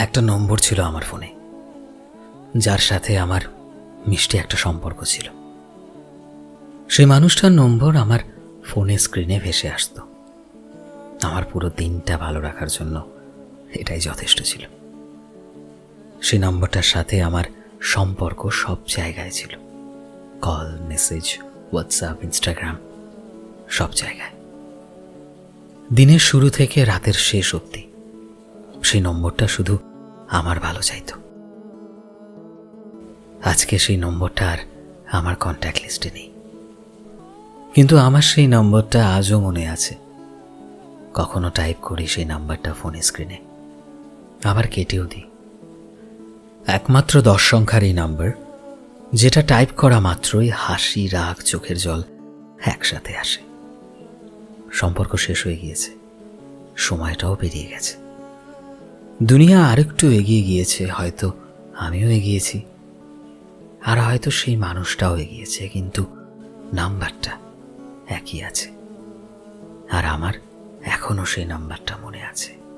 একটা নম্বর ছিল আমার ফোনে, যার সাথে আমার মিষ্টি একটা সম্পর্ক ছিল। সেই মানুষটার নম্বর আমার ফোনের স্ক্রিনে ভেসে আসতো। আমার পুরো দিনটা ভালো রাখার জন্য এটাই যথেষ্ট ছিল। সেই নম্বরটার সাথে আমার সম্পর্ক সব জায়গায় ছিল। কল, মেসেজ, হোয়াটসঅ্যাপ, ইনস্টাগ্রাম, সব জায়গায়। দিনের শুরু থেকে রাতের শেষ অবধি সেই নম্বরটা শুধু আমার ভালো চাইতো। আজকে সেই নম্বরটা আর আমার কন্ট্যাক্ট লিস্টে নেই। কিন্তু আমার সেই নম্বরটা আজও মনে আছে। কখনো টাইপ করি সেই নাম্বারটা ফোন স্ক্রিনে আবার কেটেও দিই। একমাত্র দশ সংখ্যার এই নাম্বার, যেটা টাইপ করা মাত্রই হাসি, রাগ, চোখের জল একসাথে আসে। সম্পর্ক শেষ হয়ে গিয়েছে। সময়টাও পেরিয়ে গেছে। দুনিয়া আরেকটু এগিয়ে গিয়েছে, হয়তো আমিও এগিয়েছি। আর হয়তো সেই মানুষটাও এগিয়েছে, কিন্তু নাম্বারটা একই আছে। আর আমার এখনও সেই নাম্বারটা মনে আছে।